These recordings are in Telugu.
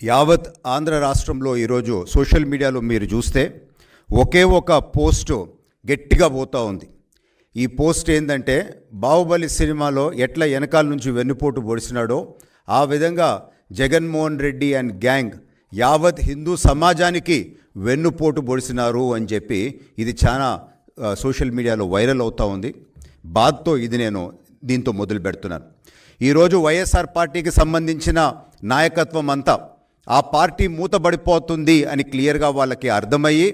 యావత్ ఆంధ్ర రాష్ట్రంలో ఈరోజు సోషల్ మీడియాలో మీరు చూస్తే ఒకే ఒక పోస్టు గట్టిగా పోతూ ఉంది. ఈ పోస్ట్ ఏంటంటే బాహుబలి సినిమాలో ఎట్లా వెనకాల నుంచి వెన్నుపోటు పొడిచినాడో ఆ విధంగా జగన్మోహన్ రెడ్డి అండ్ గ్యాంగ్ యావత్ హిందూ సమాజానికి వెన్నుపోటు పొడిచినారు అని చెప్పి ఇది చాలా సోషల్ మీడియాలో వైరల్ అవుతూ ఉంది. బాధతో ఇది నేను దీంతో మొదలు పెడుతున్నాను ఈరోజు వైఎస్ఆర్ పార్టీకి సంబంధించిన నాయకత్వం అంతా ఆ పార్టీ మూతబడిపోతుంది అని క్లియర్గా వాళ్ళకి అర్థమయ్యి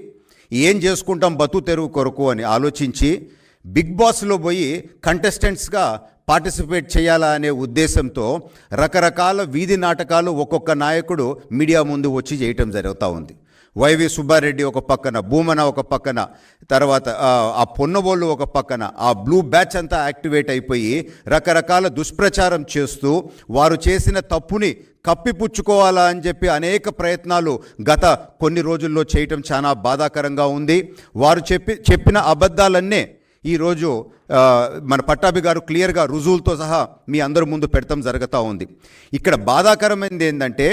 ఏం చేసుకుంటాం బతు తెరువు కొరకు అని ఆలోచించి బిగ్ బాస్లో పోయి కంటెస్టెంట్స్గా పార్టిసిపేట్ చేయాలా అనే ఉద్దేశంతో రకరకాల వీధి నాటకాలు ఒక్కొక్క నాయకుడు మీడియా ముందు వచ్చి చేయటం జరుగుతూ ఉంది. వైవి సుబ్బారెడ్డి ఒక పక్కన భూమన ఒక పక్కన తర్వాత ఆ, పొన్నబోళ్ళు ఒక పక్కన ఆ బ్లూ బ్యాచ్ అంతా యాక్టివేట్ అయిపోయి రకరకాల దుష్ప్రచారం చేస్తూ వారు చేసిన తప్పుని కప్పిపుచ్చుకోవాలా అని చెప్పి అనేక ప్రయత్నాలు గత కొన్ని రోజుల్లో చేయటం చాలా బాధాకరంగా ఉంది. వారు చెప్పి చెప్పిన అబద్ధాలన్నే ఈరోజు మన పట్టాభి గారు క్లియర్గా రుజువులతో సహా మీ అందరి ముందు పెడతాం జరుగుతూ ఉంది. ఇక్కడ బాధాకరమైనది ఏంటంటే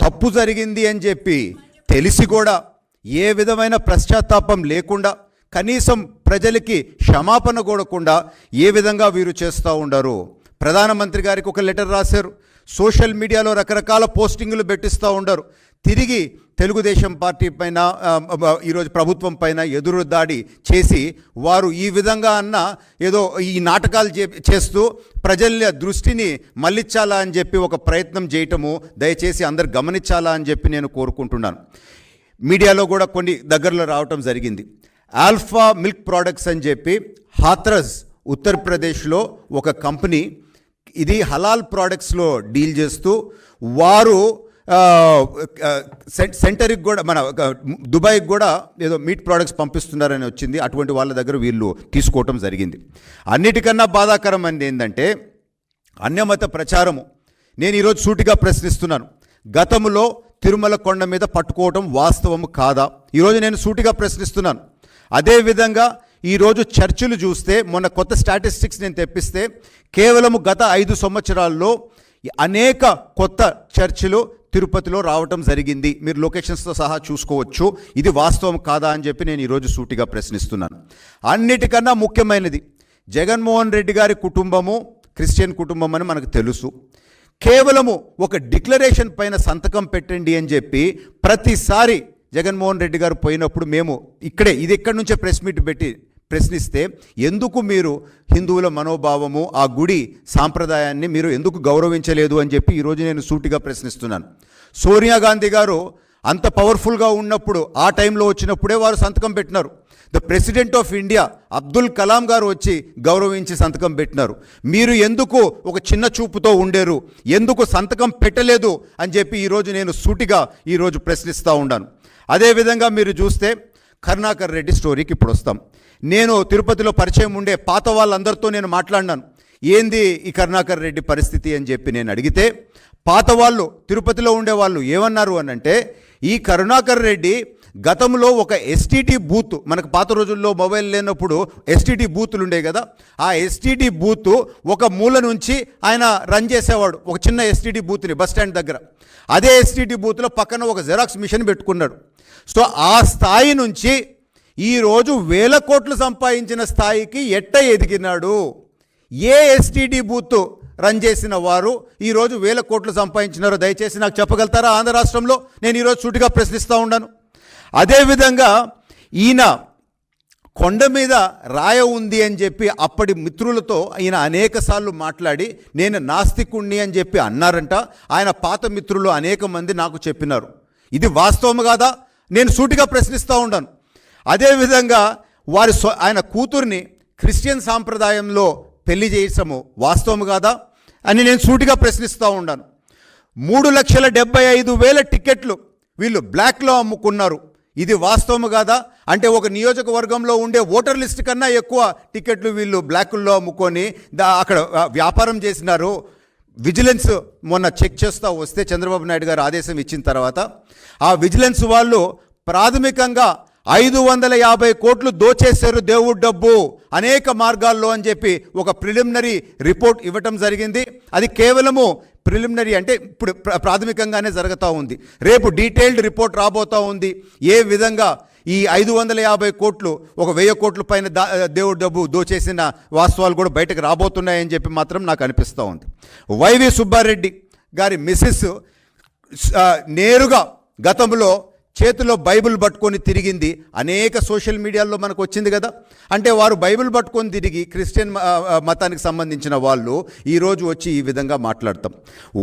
తప్పు జరిగింది అని చెప్పి తెలిసి కూడా ఏ విధమైన పశ్చాత్తాపం లేకుండా కనీసం ప్రజలకి క్షమాపణ కూడకుండా ఏ విధంగా వీరు చేస్తూ ఉండరు. ప్రధానమంత్రి గారికి ఒక లెటర్ రాశారు. సోషల్ మీడియాలో రకరకాల పోస్టింగులు పెట్టిస్తూ ఉండరు. తిరిగి తెలుగుదేశం పార్టీ పైన ఈరోజు ప్రభుత్వం పైన ఎదురు దాడి చేసి వారు ఈ విధంగా అన్న ఏదో ఈ నాటకాలు చే చేస్తూ ప్రజల దృష్టిని మళ్ళించాలా అని చెప్పి ఒక ప్రయత్నం చేయటము దయచేసి అందరు గమనించాలా అని చెప్పి నేను కోరుకుంటున్నాను. మీడియాలో కూడా కొన్ని దగ్గరలో రావటం జరిగింది. ఆల్ఫా మిల్క్ ప్రోడక్ట్స్ అని చెప్పి హాత్రస్ ఉత్తరప్రదేశ్లో ఒక కంపెనీ ఇది హలాల్ ప్రోడక్ట్స్లో డీల్ చేస్తూ వారు సెంటర్కి కూడా మన దుబాయ్కి కూడా ఏదో మీట్ ప్రోడక్ట్స్ పంపిస్తున్నారని వచ్చింది. అటువంటి వాళ్ళ దగ్గర వీళ్ళు తీసుకోవటం జరిగింది. అన్నిటికన్నా బాధాకరమైనది ఏంటంటే అన్యమత ప్రచారము. నేను ఈరోజు సూటిగా ప్రశ్నిస్తున్నాను. గతంలో తిరుమల కొండ మీద పట్టుకోవటం వాస్తవము కాదా? ఈరోజు నేను సూటిగా ప్రశ్నిస్తున్నాను. అదేవిధంగా ఈరోజు చర్చిలు చూస్తే మొన్న కొత్త స్టాటిస్టిక్స్ నేను తెప్పిస్తే కేవలము గత ఐదు సంవత్సరాల్లో అనేక కొత్త చర్చిలు తిరుపతిలో రావటం జరిగింది. మీరు లొకేషన్స్తో సహా చూసుకోవచ్చు. ఇది వాస్తవం కాదా అని చెప్పి నేను ఈరోజు సూటిగా ప్రశ్నిస్తున్నాను. అన్నిటికన్నా ముఖ్యమైనది జగన్మోహన్ రెడ్డి గారి కుటుంబము క్రిస్టియన్ కుటుంబం అని మనకు తెలుసు. కేవలము ఒక డిక్లరేషన్ పైన సంతకం పెట్టండి అని చెప్పి ప్రతిసారి జగన్మోహన్ రెడ్డి గారు పోయినప్పుడు మేము ఇక్కడే ఇది ఎక్కడి నుంచే ప్రెస్ మీట్ పెట్టి ప్రశ్నిస్తే ఎందుకు మీరు హిందువుల మనోభావము ఆ గుడి సాంప్రదాయాన్ని మీరు ఎందుకు గౌరవించలేదు అని చెప్పి ఈరోజు నేను సూటిగా ప్రశ్నిస్తున్నాను. సోనియా గాంధీ గారు అంత పవర్ఫుల్గా ఉన్నప్పుడు ఆ టైంలో వచ్చినప్పుడే వారు సంతకం పెట్టినారు. The president of India Abdul Kalam garu వచ్చి గౌరవించి సంతకం పెట్టినారు. మీరు ఎందుకు ఒక చిన్న చూపుతో ఉండేరు? ఎందుకు సంతకం పెట్టలేదు? అని చెప్పి ఈరోజు నేను సూటిగా ఈరోజు ప్రశ్నిస్తూ ఉన్నాను. అదేవిధంగా మీరు చూస్తే కరుణాకర్ రెడ్డి స్టోరీకి ఇప్పుడు వస్తాం. నేను తిరుపతిలో పరిచయం ఉండే పాత వాళ్ళందరితో నేను మాట్లాడినాను. ఏంది ఈ కరుణాకర్ రెడ్డి పరిస్థితి అని చెప్పి నేను అడిగితే పాత వాళ్ళు తిరుపతిలో ఉండేవాళ్ళు ఏమన్నారు అని అంటే ఈ కరుణాకర్ రెడ్డి గతంలో ఒక ఎస్టీటీ బూత్ మనకు పాత రోజుల్లో మొబైల్ లేనప్పుడు ఎస్టీటీ బూతులు ఉండే కదా ఆ ఎస్టీటీ బూత్ ఒక మూల నుంచి ఆయన రన్ చేసేవాడు ఒక చిన్న ఎస్టీటీ బూత్ని బస్ స్టాండ్ దగ్గర. అదే ఎస్టీటీ బూత్లో పక్కన ఒక జెరాక్స్ మిషన్ పెట్టుకున్నాడు. సో ఆ స్థాయి నుంచి ఈరోజు వేల కోట్లు సంపాదించిన స్థాయికి ఎట్ట ఎదిగినాడు? ఏ ఎస్టీడీ బూత్ రన్ చేసిన వారు ఈరోజు వేల కోట్లు సంపాదించినారో దయచేసి నాకు చెప్పగలుగుతారా? ఆంధ్ర రాష్ట్రంలో నేను ఈరోజు సూటిగా ప్రశ్నిస్తూ ఉన్నాను. అదేవిధంగా ఈయన కొండ మీద రాయ ఉంది అని చెప్పి అప్పటి మిత్రులతో ఈయన అనేకసార్లు మాట్లాడి నేను నాస్తికుణ్ణి అని చెప్పి అన్నారంట. ఆయన పాత మిత్రులు అనేక మంది నాకు చెప్పినారు. ఇది వాస్తవం కాదా? నేను సూటిగా ప్రశ్నిస్తూ ఉన్నాను. అదేవిధంగా వారి స్వ ఆయన కూతుర్ని క్రిస్టియన్ సాంప్రదాయంలో పెళ్ళి చేయించము వాస్తవం కాదా? అని నేను సూటిగా ప్రశ్నిస్తూ ఉన్నాను. మూడు లక్షల డెబ్బై ఐదు వేల టికెట్లు వీళ్ళు బ్లాక్లో అమ్ముకున్నారు. ఇది వాస్తవం కాదా? అంటే ఒక నియోజకవర్గంలో ఉండే ఓటర్ లిస్ట్ కన్నా ఎక్కువ టికెట్లు వీళ్ళు బ్లాకుల్లో అమ్ముకొని దా అక్కడ వ్యాపారం చేసినారు. విజిలెన్స్ మొన్న చెక్ చేస్తూ వస్తే చంద్రబాబు నాయుడు గారు ఆదేశం ఇచ్చిన తర్వాత ఆ విజిలెన్స్ వాళ్ళు ప్రాథమికంగా ఐదు వందల యాభై కోట్లు దోచేశారు దేవుడు డబ్బు. అనేక మార్గాల్లో అని చెప్పి ఒక ప్రిలిమినరీ రిపోర్ట్ ఇవ్వటం జరిగింది. అది కేవలము ప్రిలిమినరీ అంటే ఇప్పుడు ప్రాథమికంగానే జరుగుతూ ఉంది. రేపు డీటెయిల్డ్ రిపోర్ట్ రాబోతూ ఉంది. ఏ విధంగా ఈ ఐదు వందల యాభై కోట్లు ఒక వెయ్యి కోట్ల పైన దా దేవుడు డబ్బు దోచేసిన వాస్తవాలు కూడా బయటకు రాబోతున్నాయని చెప్పి మాత్రం నాకు అనిపిస్తూ ఉంది. వైవి సుబ్బారెడ్డి గారి మిస్సెస్ నేరుగా గతంలో చేతిలో బైబిల్ పట్టుకొని తిరిగింది. అనేక సోషల్ మీడియాల్లో మనకు వచ్చింది కదా. అంటే వారు బైబిల్ పట్టుకొని తిరిగి క్రిస్టియన్ మ- మతానికి సంబంధించిన వాళ్ళు ఈరోజు వచ్చి ఈ విధంగా మాట్లాడతాం.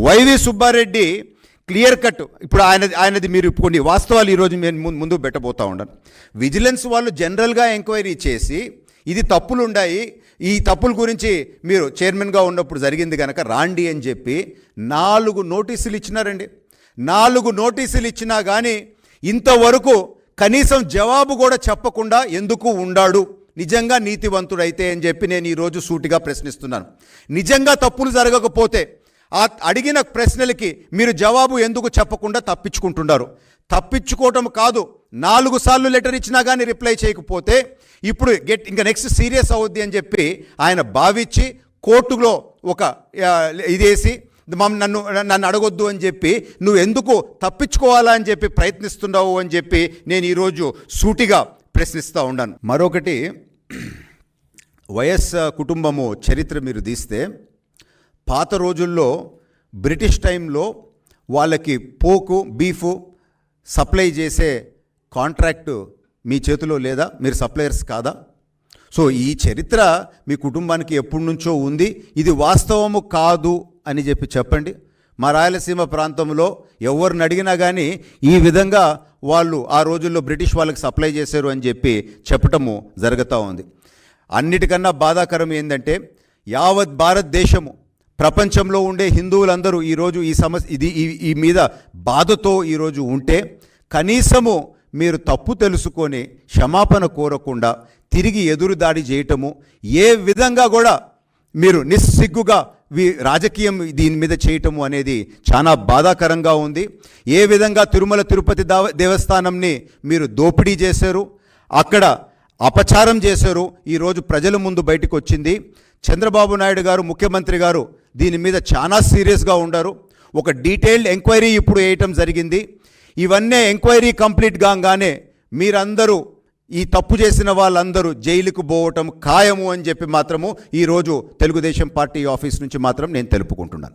Y V Subba Reddy clear cut. ఇప్పుడు ఆయన ఆయనది మీరు కొన్ని వాస్తవాలు ఈరోజు నేను ముందు ముందు పెట్టబోతా ఉన్నాను విజిలెన్స్ వాళ్ళు జనరల్గా ఎంక్వైరీ చేసి ఇది తప్పులు ఉన్నాయి ఈ తప్పుల గురించి మీరు చైర్మన్గా ఉన్నప్పుడు జరిగింది కనుక రాండి అని చెప్పి నాలుగు నోటీసులు ఇచ్చినారండి. నాలుగు నోటీసులు ఇచ్చినా కానీ ఇంతవరకు కనీసం జవాబు కూడా చెప్పకుండా ఎందుకు ఉండాడు? నిజంగా నీతివంతుడైతే అని చెప్పి నేను ఈరోజు సూటిగా ప్రశ్నిస్తున్నాను. నిజంగా తప్పులు జరగకపోతే ఆ అడిగిన ప్రశ్నలకి మీరు జవాబు ఎందుకు చెప్పకుండా తప్పించుకుంటున్నారు? తప్పించుకోవటం కాదు నాలుగు సార్లు లెటర్ ఇచ్చినా కానీ రిప్లై చేయకపోతే ఇప్పుడు గెట్ ఇంకా నెక్స్ట్ సీరియస్ అవుద్ది అని చెప్పి ఆయన భావించి కోర్టులో ఒక ఇదేసి మమ్మ నన్ను నన్ను అడగొద్దు అని చెప్పి నువ్వు ఎందుకు తప్పించుకోవాలా అని చెప్పి ప్రయత్నిస్తున్నావు అని చెప్పి నేను ఈరోజు సూటిగా ప్రశ్నిస్తూ ఉన్నాను. మరొకటి వైఎస్ కుటుంబము చరిత్ర మీరు తీస్తే పాత రోజుల్లో బ్రిటిష్ టైంలో వాళ్ళకి పోకు బీఫు సప్లై చేసే కాంట్రాక్టు మీ చేతిలో లేదా? మీరు సప్లయర్స్ కాదా? సో ఈ చరిత్ర మీ కుటుంబానికి ఎప్పటి నుంచో ఉంది. ఇది వాస్తవము కాదు అని చెప్పి చెప్పండి. మా రాయలసీమ ప్రాంతంలో ఎవరిని అడిగినా కానీ ఈ విధంగా వాళ్ళు ఆ రోజుల్లో బ్రిటిష్ వాళ్ళకి సప్లై చేశారు అని చెప్పి చెప్పటము జరుగుతూ ఉంది. అన్నిటికన్నా బాధాకరం ఏంటంటే యావత్ భారతదేశము ప్రపంచంలో ఉండే హిందువులందరూ ఈరోజు ఈ సమస్య ఇది ఈ- ఈ మీద బాధతో ఈరోజు ఉంటే కనీసము మీరు తప్పు తెలుసుకొని క్షమాపణ కోరకుండా తిరిగి ఎదురుదాడి చేయటము ఏ విధంగా కూడా మీరు నిస్సిగ్గుగా రాజకీయం దీని మీద చేయటము అనేది చాలా బాధాకరంగా ఉంది. ఏ విధంగా తిరుమల తిరుపతి దావ దేవస్థానంని మీరు దోపిడీ చేశారు అక్కడ అపచారం చేశారు ఈరోజు ప్రజల ముందు బయటకు వచ్చింది చంద్రబాబు నాయుడు గారు ముఖ్యమంత్రి గారు దీని మీద చాలా సీరియస్గా ఉండారు. ఒక డీటెయిల్డ్ ఎంక్వైరీ ఇప్పుడు వేయటం జరిగింది. ఇవన్నీ ఎంక్వైరీ కంప్లీట్ కాగానే మీరందరూ ఈ తప్పు చేసిన వాళ్ళందరూ జైలుకు పోవటం ఖాయము అని చెప్పి మాత్రము ఈరోజు తెలుగుదేశం పార్టీ ఆఫీస్ నుంచి మాత్రం నేను తెలుపుకుంటున్నాను.